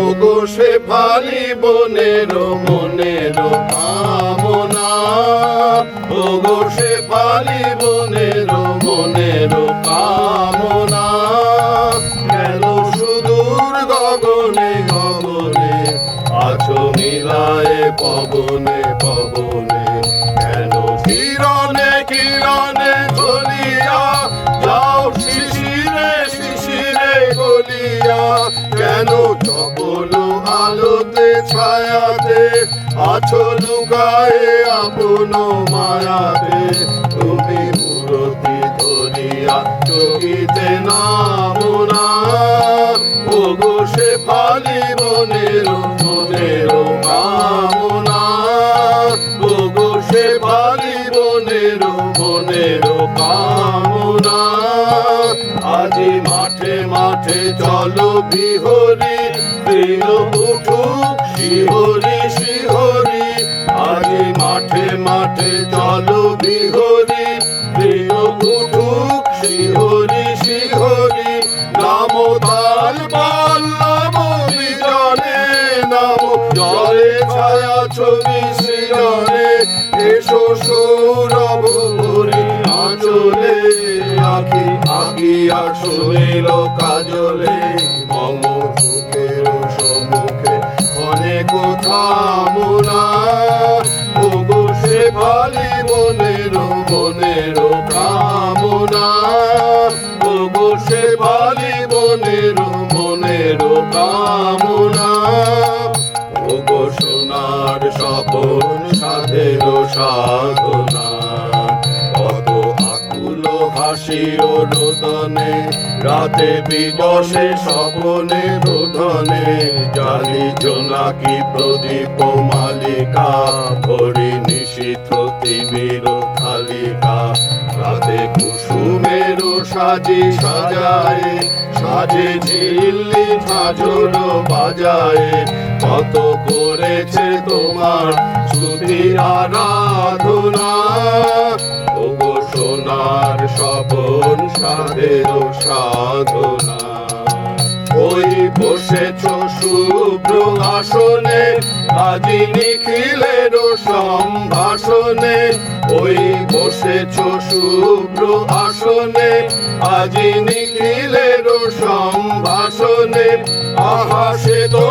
ওগো সে ফালি বনের, মনের কামনা। ওগো সে ফালি বনের, মনের কামনা। কেন সুদূর গগনে গগনে আছো মিলায়, পবনে পবনে ছায়াতে, আছো লুকায়ে আপন মায়াতে। তুমি মূরতি ধরিয়া চকিতে নামনা ওগো সে ফালি বনের মনের কামনা ওগো সে ফালি বনের মনের কামনা আজি মাঠে মাঠে চলো বিহরি প্রিয় উঠুক, শিহরি শিহরি, আজি মাঠে মাঠে চলো বিহরি। প্রিয় উঠুক, শিহরি শিহরি, নাম তাল পাল্লব বিজনে, নাম জলে ছায়া ছবি সৃজনে। এসো সৌরভ ভরি আঁচলে আখি আগিয়া শুনিল কাজলে। অনেক থামনা ওগো সে ফালি বনের বনের কামনা, ওগো সে ফালি বনের বনের কামনা, ওগো সোনার স্বপন সাধের সাধনা রোদনে রাতে বিবসে স্বপনে রোদনে জালি জোনাকি প্রদীপ মালিকা, ভরি নিশীথ তিমির খালিকা। রাতে কুসুমের সাজি সাজায়, সাজে ঝিল্লি ঝাঁঝর বাজায়। কত করেছে তোমার শ্রুতি আরাধনা। স্বপন সাধের সাধনা। ওই বসেছ শুভ্র আসনে, আজি নিখিলের সম্ভাষণে। ওই বসেছ শুভ্র আসনে, আজি নিখিলের সম্ভাষণে। আহা, সে তো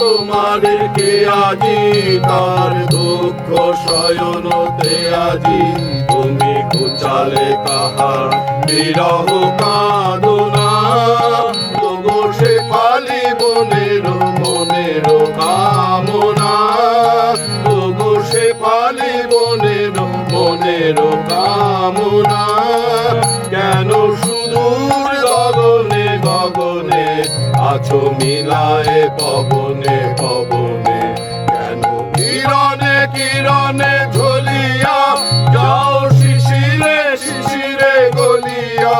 বলিল তোমারে কে আজি তার দুঃখ শয়নতে আজি। তুমি কুচালে কাহা বিরহ কাঁদনা। ওগো সে ফালি বনের মনের কামনা। ওগো সে ফালি বনের মনের কামনা। কেন সুদূর আছো মিলায়ে, পবনে পবনে। কেন কিরণে কিরণে ঝুলিয়া? যাও শিশিরে শিশিরে গলিয়া।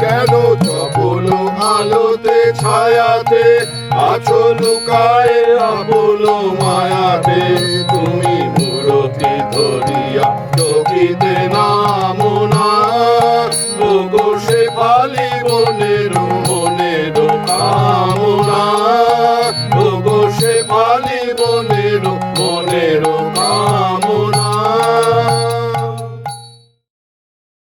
কেন চপল আলোতে, ছায়াতে আছো লুকায় আপন মায়াতে? বনেরো বনেরো